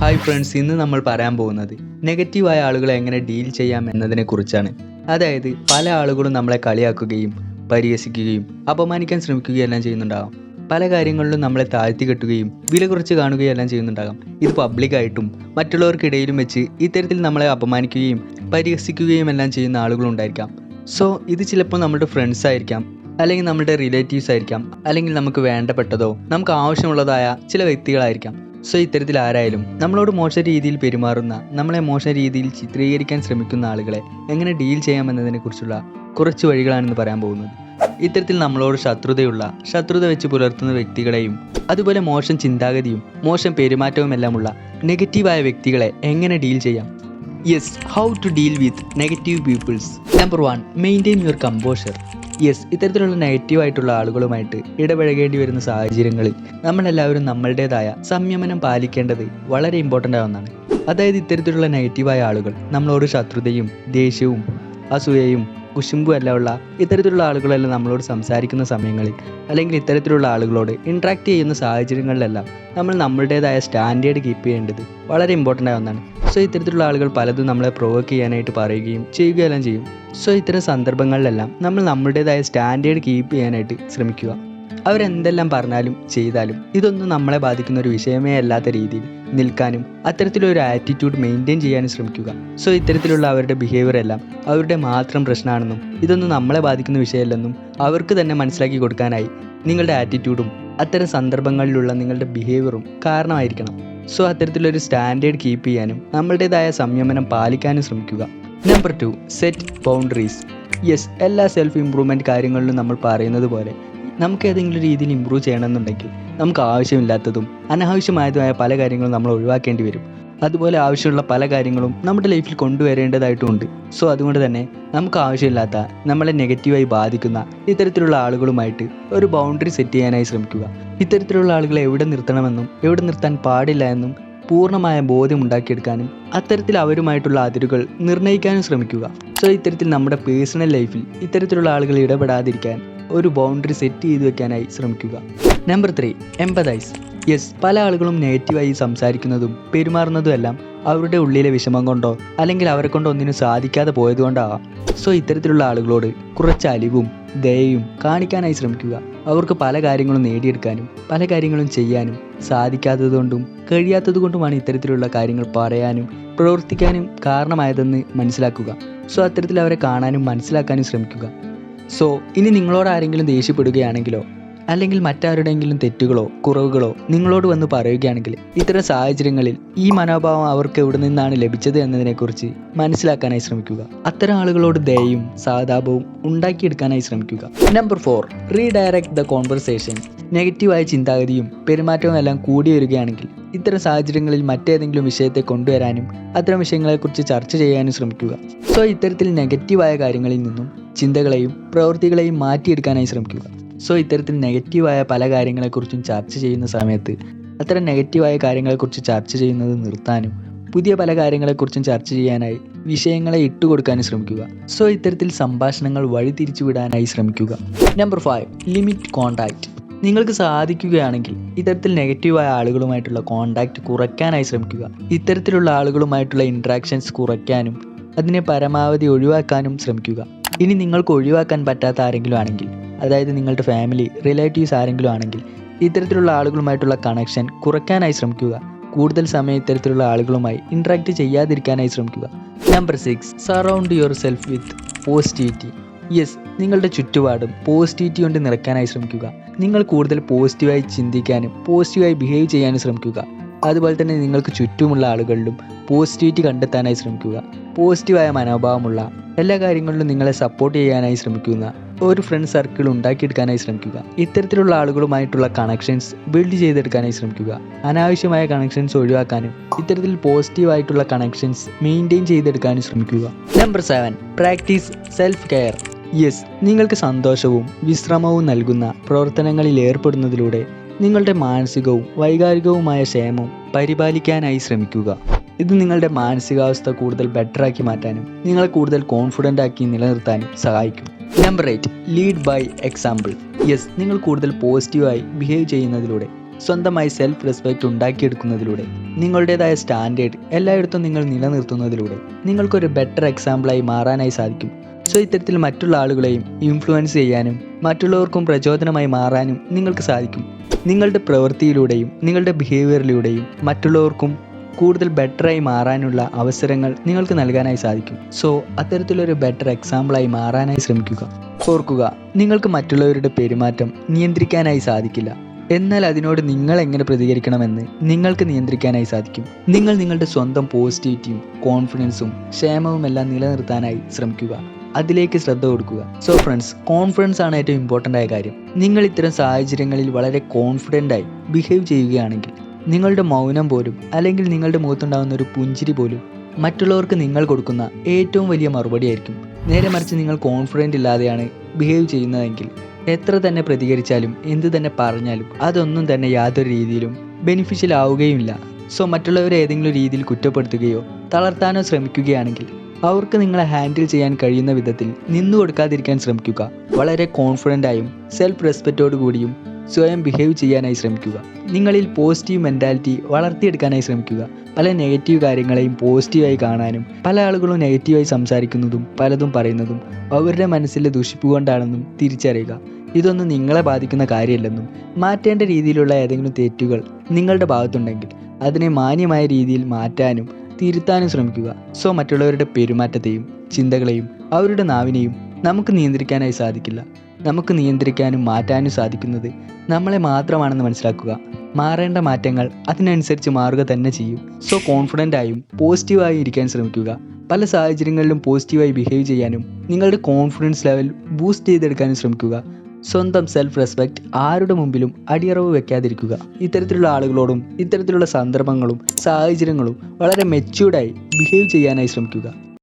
Hi friends ഇന്ന് നമ്മൾ പറയാൻ പോകുന്നത് നെഗറ്റീവായ ആളുകളെ എങ്ങനെ ഡീൽ ചെയ്യാം എന്നതിനെ കുറിച്ചാണ്. അതായത് പല ആളുകളും നമ്മളെ കളിയാക്കുകയും പരിഹസിക്കുകയും അപമാനിക്കാൻ ശ്രമിക്കുകയും എല്ലാം ചെയ്യുന്നുണ്ടാകാം. പല കാര്യങ്ങളിലും നമ്മളെ താഴ്ത്തി കെട്ടുകയും വില കുറച്ച് കാണുകയും എല്ലാം ചെയ്യുന്നുണ്ടാകാം. ഇത് പബ്ലിക്കായിട്ടും മറ്റുള്ളവർക്കിടയിലും വെച്ച് ഇത്തരത്തിൽ നമ്മളെ അപമാനിക്കുകയും പരിഹസിക്കുകയും എല്ലാം ചെയ്യുന്ന ആളുകളുണ്ടായിരിക്കാം സോ ഇത് ചിലപ്പോൾ നമ്മുടെ ഫ്രണ്ട്സ് ആയിരിക്കാം അല്ലെങ്കിൽ നമ്മുടെ റിലേറ്റീവ്സ് ആയിരിക്കാം അല്ലെങ്കിൽ നമുക്ക് വേണ്ടപ്പെട്ടതോ നമുക്ക് ആവശ്യമുള്ളതായ ചില വ്യക്തികളായിരിക്കാം. സോ ഇത്തരത്തിൽ ആരായാലും നമ്മളോട് മോശ രീതിയിൽ പെരുമാറുന്ന നമ്മളെ മോശ രീതിയിൽ ചിത്രീകരിക്കാൻ ശ്രമിക്കുന്ന ആളുകളെ എങ്ങനെ ഡീൽ ചെയ്യാമെന്നതിനെക്കുറിച്ചുള്ള കുറച്ച് വഴികളാണെന്ന് പറയാൻ പോകുന്നത്. ഇത്തരത്തിൽ നമ്മളോട് ശത്രുതയുള്ള ശത്രുത വെച്ച് പുലർത്തുന്ന വ്യക്തികളെയും അതുപോലെ മോശം ചിന്താഗതിയും മോശം പെരുമാറ്റവും എല്ലാമുള്ള നെഗറ്റീവായ വ്യക്തികളെ എങ്ങനെ ഡീൽ ചെയ്യാം? Yes how to deal with negative peoples number one maintain your composure yes ഇത്തരത്തിലുള്ള നെഗറ്റീവ് ആയിട്ടുള്ള ആളുകളുമായിട്ട് ഇടപഴകേണ്ടി വരുന്ന സാഹചര്യങ്ങളിൽ നമ്മളെല്ലാവരും നമ്മളുടേതായ സംയമനം പാലിക്കേണ്ടത് വളരെ ഇമ്പോർട്ടന്റ് ആവുന്നതാണ് അതായത് ഇത്തരത്തിലുള്ള നെഗറ്റീവായ ആളുകൾ നമ്മളോട് ശത്രുതയും ദേഷ്യവും അസൂയയും കുശുമ്പും ഉള്ള ഇത്തരത്തിലുള്ള ആളുകളെല്ലാം നമ്മളോട് സംസാരിക്കുന്ന സമയങ്ങളിൽ അല്ലെങ്കിൽ ഇത്തരത്തിലുള്ള ആളുകളോട് ഇൻട്രാക്ട് ചെയ്യുന്ന സാഹചര്യങ്ങളിലെല്ലാം നമ്മൾ നമ്മളുടേതായ സ്റ്റാൻഡേർഡ് കീപ്പ് ചെയ്യേണ്ടത് വളരെ ഇമ്പോർട്ടന്റ് ആയ ഒന്നാണ്. സോ ഇത്തരത്തിലുള്ള ആളുകൾ പലതും നമ്മളെ പ്രൊവോക്ക് ചെയ്യാനായിട്ട് പറയുകയും ചെയ്യുകയെല്ലാം ചെയ്യും. സോ ഇത്തരം സന്ദർഭങ്ങളിലെല്ലാം നമ്മൾ നമ്മുടേതായ സ്റ്റാൻഡേർഡ് കീപ്പ് ചെയ്യാനായിട്ട് ശ്രമിക്കുക. അവരെന്തെല്ലാം പറഞ്ഞാലും ചെയ്താലും ഇതൊന്നും നമ്മളെ ബാധിക്കുന്ന ഒരു വിഷയമേ അല്ലാത്ത രീതിയിൽ നിൽക്കാനും അത്തരത്തിലൊരു ആറ്റിറ്റ്യൂഡ് മെയിന്റെയിൻ ചെയ്യാനും ശ്രമിക്കുക. സോ ഇത്തരത്തിലുള്ള അവരുടെ ബിഹേവിയർ എല്ലാം അവരുടെ മാത്രം പ്രശ്നമാണെന്നും ഇതൊന്നും നമ്മളെ ബാധിക്കുന്ന വിഷയമല്ലെന്നും അവർക്ക് തന്നെ മനസ്സിലാക്കി കൊടുക്കാനായി നിങ്ങളുടെ ആറ്റിറ്റ്യൂഡും അത്തരം സന്ദർഭങ്ങളിലുള്ള നിങ്ങളുടെ ബിഹേവിയറും കാരണമായിരിക്കണം. സോ അത്തരത്തിലൊരു സ്റ്റാൻഡേർഡ് കീപ്പ് ചെയ്യാനും നമ്മളുടേതായ സംയമനം പാലിക്കാനും ശ്രമിക്കുക. Number two set boundaries yes എല്ലാ സെൽഫ് ഇമ്പ്രൂവ്മെന്റ് കാര്യങ്ങളിലും നമ്മൾ പറയുന്നത് പോലെ നമുക്ക് ഏതെങ്കിലും രീതിയിൽ ഇമ്പ്രൂവ് ചെയ്യണമെന്നുണ്ടെങ്കിൽ നമുക്ക് ആവശ്യമില്ലാത്തതും അനാവശ്യമായതുമായ പല കാര്യങ്ങളും നമ്മൾ ഒഴിവാക്കേണ്ടി വരും. അതുപോലെ ആവശ്യമുള്ള പല കാര്യങ്ങളും നമ്മുടെ ലൈഫിൽ കൊണ്ടുവരേണ്ടതായിട്ടുണ്ട്. സോ അതുകൊണ്ട് തന്നെ നമുക്ക് ആവശ്യമില്ലാത്ത നമ്മളെ നെഗറ്റീവായി ബാധിക്കുന്ന ഇത്തരത്തിലുള്ള ആളുകളുമായിട്ട് ഒരു ബൗണ്ടറി സെറ്റ് ചെയ്യാനായി ശ്രമിക്കുക. ഇത്തരത്തിലുള്ള ആളുകളെ എവിടെ നിർത്തണമെന്നും എവിടെ നിർത്താൻ പാടില്ല എന്നും പൂർണമായ ബോധ്യം ഉണ്ടാക്കിയെടുക്കാനും അത്തരത്തിൽ അവരുമായിട്ടുള്ള അതിരുകൾ നിർണയിക്കാനും ശ്രമിക്കുക. സോ ഇത്തരത്തിൽ നമ്മുടെ പേഴ്സണൽ ലൈഫിൽ ഇത്തരത്തിലുള്ള ആളുകൾ ഇടപെടാതിരിക്കാൻ ഒരു ബൗണ്ടറി സെറ്റ് ചെയ്തു വെക്കാനായി ശ്രമിക്കുക. നമ്പർ ത്രീ എംപതൈസ് യെസ് പല ആളുകളും നെഗറ്റീവായി സംസാരിക്കുന്നതും പെരുമാറുന്നതും എല്ലാം അവരുടെ ഉള്ളിലെ വിഷമം കൊണ്ടോ അല്ലെങ്കിൽ അവരെ കൊണ്ട് ഒന്നിനും സാധിക്കാതെ പോയതുകൊണ്ടാവാം സോ ഇത്തരത്തിലുള്ള ആളുകളോട് കുറച്ച് അലിവും ദയയും കാണിക്കാനായി ശ്രമിക്കുക. അവർക്ക് പല കാര്യങ്ങളും നേടിയെടുക്കാനും പല കാര്യങ്ങളും ചെയ്യാനും സാധിക്കാത്തതുകൊണ്ടും കഴിയാത്തതുകൊണ്ടുമാണ് ഇത്തരത്തിലുള്ള കാര്യങ്ങൾ പറയാനും പ്രവർത്തിക്കാനും കാരണമായതെന്ന് മനസ്സിലാക്കുക. സോ അത്തരത്തിൽ അവരെ കാണാനും മനസ്സിലാക്കാനും ശ്രമിക്കുക. സോ ഇനി നിങ്ങളോട് ആരെങ്കിലും ദേഷ്യപ്പെടുകയാണെങ്കിലോ അല്ലെങ്കിൽ മറ്റാരുടെയെങ്കിലും തെറ്റുകളോ കുറവുകളോ നിങ്ങളോട് വന്ന് പറയുകയാണെങ്കിൽ ഇത്തരം സാഹചര്യങ്ങളിൽ ഈ മനോഭാവം അവർക്ക് എവിടെ നിന്നാണ് ലഭിച്ചത് എന്നതിനെക്കുറിച്ച് മനസ്സിലാക്കാനായി ശ്രമിക്കുക. അത്തരം ആളുകളോട് ദയയും സഹതാപവും ഉണ്ടാക്കിയെടുക്കാനായി ശ്രമിക്കുക. Number four redirect the conversation നെഗറ്റീവായ ചിന്താഗതിയും പെരുമാറ്റവും എല്ലാം കൂടി വരികയാണെങ്കിൽ ഇത്തരം സാഹചര്യങ്ങളിൽ മറ്റേതെങ്കിലും വിഷയത്തെ കൊണ്ടുവരാനും അത്തരം വിഷയങ്ങളെക്കുറിച്ച് ചർച്ച ചെയ്യാനും ശ്രമിക്കുക. സോ ഇത്തരത്തിൽ നെഗറ്റീവായ കാര്യങ്ങളിൽ നിന്നും ചിന്തകളെയും പ്രവൃത്തികളെയും മാറ്റിയെടുക്കാനായി ശ്രമിക്കുക. സോ ഇത്തരത്തിൽ നെഗറ്റീവായ പല കാര്യങ്ങളെക്കുറിച്ചും ചർച്ച ചെയ്യുന്ന സമയത്ത് അത്തരം നെഗറ്റീവായ കാര്യങ്ങളെക്കുറിച്ച് ചർച്ച ചെയ്യുന്നത് നിർത്താനും പുതിയ പല കാര്യങ്ങളെക്കുറിച്ചും ചർച്ച ചെയ്യാനായി വിഷയങ്ങളെ ഇട്ടുകൊടുക്കാനും ശ്രമിക്കുക. സോ ഇത്തരത്തിൽ സംഭാഷണങ്ങൾ വഴിതിരിച്ചുവിടാനായി ശ്രമിക്കുക. നമ്പർ ഫൈവ് ലിമിറ്റ് കോണ്ടാക്റ്റ് നിങ്ങൾക്ക് സാധിക്കുകയാണെങ്കിൽ ഇത്തരത്തിൽ നെഗറ്റീവായ ആളുകളുമായിട്ടുള്ള കോണ്ടാക്റ്റ് കുറയ്ക്കാനായി ശ്രമിക്കുക. ഇത്തരത്തിലുള്ള ആളുകളുമായിട്ടുള്ള ഇൻട്രാക്ഷൻസ് കുറയ്ക്കാനും അതിനെ പരമാവധി ഒഴിവാക്കാനും ശ്രമിക്കുക. ഇനി നിങ്ങൾക്ക് ഒഴിവാക്കാൻ പറ്റാത്ത ആരെങ്കിലും ആണെങ്കിൽ അതായത് നിങ്ങളുടെ ഫാമിലി റിലേറ്റീവ്സ് ആരെങ്കിലും ആണെങ്കിൽ ഇത്തരത്തിലുള്ള ആളുകളുമായിട്ടുള്ള കണക്ഷൻ കുറയ്ക്കാനായി ശ്രമിക്കുക. കൂടുതൽ സമയം ഇത്തരത്തിലുള്ള ആളുകളുമായി ഇൻട്രാക്ട് ചെയ്യാതിരിക്കാനായി ശ്രമിക്കുക. Number six surround yourself with positivity yes നിങ്ങളുടെ ചുറ്റുപാടും പോസിറ്റിവിറ്റി കൊണ്ട് നിറയ്ക്കാനായി ശ്രമിക്കുക. നിങ്ങൾ കൂടുതൽ പോസിറ്റീവായി ചിന്തിക്കാനും പോസിറ്റീവായി ബിഹേവ് ചെയ്യാനും ശ്രമിക്കുക. അതുപോലെ തന്നെ നിങ്ങൾക്ക് ചുറ്റുമുള്ള ആളുകളിലും പോസിറ്റിവിറ്റി കണ്ടെത്താനായി ശ്രമിക്കുക. പോസിറ്റീവായ മനോഭാവമുള്ള എല്ലാ കാര്യങ്ങളിലും നിങ്ങളെ സപ്പോർട്ട് ചെയ്യാനായി ശ്രമിക്കുന്ന ഒരു ഫ്രണ്ട് സർക്കിൾ ഉണ്ടാക്കിയെടുക്കാനായി ശ്രമിക്കുക. ഇത്തരത്തിലുള്ള ആളുകളുമായിട്ടുള്ള കണക്ഷൻസ് ബിൽഡ് ചെയ്തെടുക്കാനായി ശ്രമിക്കുക. അനാവശ്യമായ കണക്ഷൻസ് ഒഴിവാക്കാനും ഇത്തരത്തിൽ പോസിറ്റീവായിട്ടുള്ള കണക്ഷൻസ് മെയിന്റെയിൻ ചെയ്തെടുക്കാനും ശ്രമിക്കുക. Number seven practice self care yes നിങ്ങൾക്ക് സന്തോഷവും വിശ്രമവും നൽകുന്ന പ്രവർത്തനങ്ങളിൽ ഏർപ്പെടുന്നതിലൂടെ നിങ്ങളുടെ മാനസികവും വൈകാരികവുമായ ക്ഷേമം പരിപാലിക്കാനായി ശ്രമിക്കുക. ഇത് നിങ്ങളുടെ മാനസികാവസ്ഥ കൂടുതൽ ബെറ്ററാക്കി മാറ്റാനും നിങ്ങളെ കൂടുതൽ കോൺഫിഡന്റ് ആക്കി നിലനിർത്താനും സഹായിക്കും. Number eight lead by example yes നിങ്ങൾ കൂടുതൽ പോസിറ്റീവായി ബിഹേവ് ചെയ്യുന്നതിലൂടെ സ്വന്തമായി സെൽഫ് റെസ്പെക്റ്റ് ഉണ്ടാക്കിയെടുക്കുന്നതിലൂടെ നിങ്ങളുടേതായ സ്റ്റാൻഡേർഡ് എല്ലായിടത്തും നിങ്ങൾ നിലനിർത്തുന്നതിലൂടെ നിങ്ങൾക്കൊരു ബെറ്റർ എക്സാമ്പിളായി മാറാനായി സാധിക്കും. സോ ഇത്തരത്തിൽ മറ്റുള്ള ആളുകളെയും ഇൻഫ്ലുവൻസ് ചെയ്യാനും മറ്റുള്ളവർക്കും പ്രചോദനമായി മാറാനും നിങ്ങൾക്ക് സാധിക്കും. നിങ്ങളുടെ പ്രവൃത്തിയിലൂടെയും നിങ്ങളുടെ ബിഹേവിയറിലൂടെയും മറ്റുള്ളവർക്കും കൂടുതൽ ബെറ്ററായി മാറാനുള്ള അവസരങ്ങൾ നിങ്ങൾക്ക് നൽകാനായി സാധിക്കും. സോ അത്തരത്തിലൊരു ബെറ്റർ എക്സാമ്പിളായി മാറാനായി ശ്രമിക്കുക. ഓർക്കുക നിങ്ങൾക്ക് മറ്റുള്ളവരുടെ പെരുമാറ്റം നിയന്ത്രിക്കാനായി സാധിക്കില്ല. എന്നാൽ അതിനോട് നിങ്ങൾ എങ്ങനെ പ്രതികരിക്കണമെന്ന് നിങ്ങൾക്ക് നിയന്ത്രിക്കാനായി സാധിക്കും. നിങ്ങൾ നിങ്ങളുടെ സ്വന്തം പോസിറ്റിവിറ്റിയും കോൺഫിഡൻസും ക്ഷേമവും എല്ലാം നിലനിർത്താനായി ശ്രമിക്കുക. അതിലേക്ക് ശ്രദ്ധ കൊടുക്കുക. സോ ഫ്രണ്ട്സ് കോൺഫിഡൻസ് ആണ് ഏറ്റവും ഇമ്പോർട്ടന്റ് ആയ കാര്യം. നിങ്ങൾ ഇത്തരം സാഹചര്യങ്ങളിൽ വളരെ കോൺഫിഡന്റ് ആയി ബിഹേവ് ചെയ്യുകയാണെങ്കിൽ നിങ്ങളുടെ മൗനം പോലും അല്ലെങ്കിൽ നിങ്ങളുടെ മുഖത്തുണ്ടാകുന്ന ഒരു പുഞ്ചിരി പോലും മറ്റുള്ളവർക്ക് നിങ്ങൾ കൊടുക്കുന്ന ഏറ്റവും വലിയ മറുപടി ആയിരിക്കും നേരെ മറിച്ച് നിങ്ങൾ കോൺഫിഡന്റ് ഇല്ലാതെയാണ് ബിഹേവ് ചെയ്യുന്നതെങ്കിൽ എത്ര തന്നെ പ്രതികരിച്ചാലും എന്ത് തന്നെ പറഞ്ഞാലും അതൊന്നും തന്നെ യാതൊരു രീതിയിലും ബെനിഫിഷ്യൽ ആവുകയുമില്ല. സോ മറ്റുള്ളവരെ ഏതെങ്കിലും രീതിയിൽ കുറ്റപ്പെടുത്തുകയോ തളർത്താനോ ശ്രമിക്കുകയാണെങ്കിൽ അവർക്ക് നിങ്ങളെ ഹാൻഡിൽ ചെയ്യാൻ കഴിയുന്ന വിധത്തിൽ നിന്നു കൊടുക്കാതിരിക്കാൻ ശ്രമിക്കുക. വളരെ കോൺഫിഡന്റായും സെൽഫ് റെസ്പെക്റ്റോടു കൂടിയും സ്വയം ബിഹേവ് ചെയ്യാനായി ശ്രമിക്കുക. നിങ്ങളിൽ പോസിറ്റീവ് മെന്റാലിറ്റി വളർത്തിയെടുക്കാനായി ശ്രമിക്കുക. പല നെഗറ്റീവ് കാര്യങ്ങളെയും പോസിറ്റീവായി കാണാനും പല ആളുകളും നെഗറ്റീവായി സംസാരിക്കുന്നതും പലതും പറയുന്നതും അവരുടെ മനസ്സിലെ ദുഷിപ്പ് കൊണ്ടാണെന്നും തിരിച്ചറിയുക. ഇതൊന്നും നിങ്ങളെ ബാധിക്കുന്ന കാര്യമല്ലെന്നും മാറ്റേണ്ട രീതിയിലുള്ള ഏതെങ്കിലും തെറ്റുകൾ നിങ്ങളുടെ ഭാഗത്തുണ്ടെങ്കിൽ അതിനെ മാന്യമായ രീതിയിൽ മാറ്റാനും തിരുത്താനും ശ്രമിക്കുക. സോ മറ്റുള്ളവരുടെ പെരുമാറ്റത്തെയും ചിന്തകളെയും അവരുടെ നാവിനെയും നമുക്ക് നിയന്ത്രിക്കാനായി സാധിക്കില്ല. നമുക്ക് നിയന്ത്രിക്കാനും മാറ്റാനും സാധിക്കുന്നത് നമ്മളെ മാത്രമാണെന്ന് മനസ്സിലാക്കുക. മാറേണ്ട മാറ്റങ്ങൾ അതിനനുസരിച്ച് മാറുക തന്നെ ചെയ്യും. സോ കോൺഫിഡന്റ് ആയും പോസിറ്റീവായി ഇരിക്കാൻ ശ്രമിക്കുക. പല സാഹചര്യങ്ങളിലും പോസിറ്റീവായി ബിഹേവ് ചെയ്യാനും നിങ്ങളുടെ കോൺഫിഡൻസ് ലെവൽ ബൂസ്റ്റ് ചെയ്തെടുക്കാനും ശ്രമിക്കുക. സ്വന്തം സെൽഫ് റെസ്പെക്റ്റ് ആരുടെ മുമ്പിലും അടിയറവ് വെക്കാതിരിക്കുക. ഇത്തരത്തിലുള്ള ആളുകളോടും ഇത്തരത്തിലുള്ള സന്ദർഭങ്ങളും സാഹചര്യങ്ങളും വളരെ മെച്യൂർഡായി ബിഹേവ് ചെയ്യാനായി ശ്രമിക്കുക.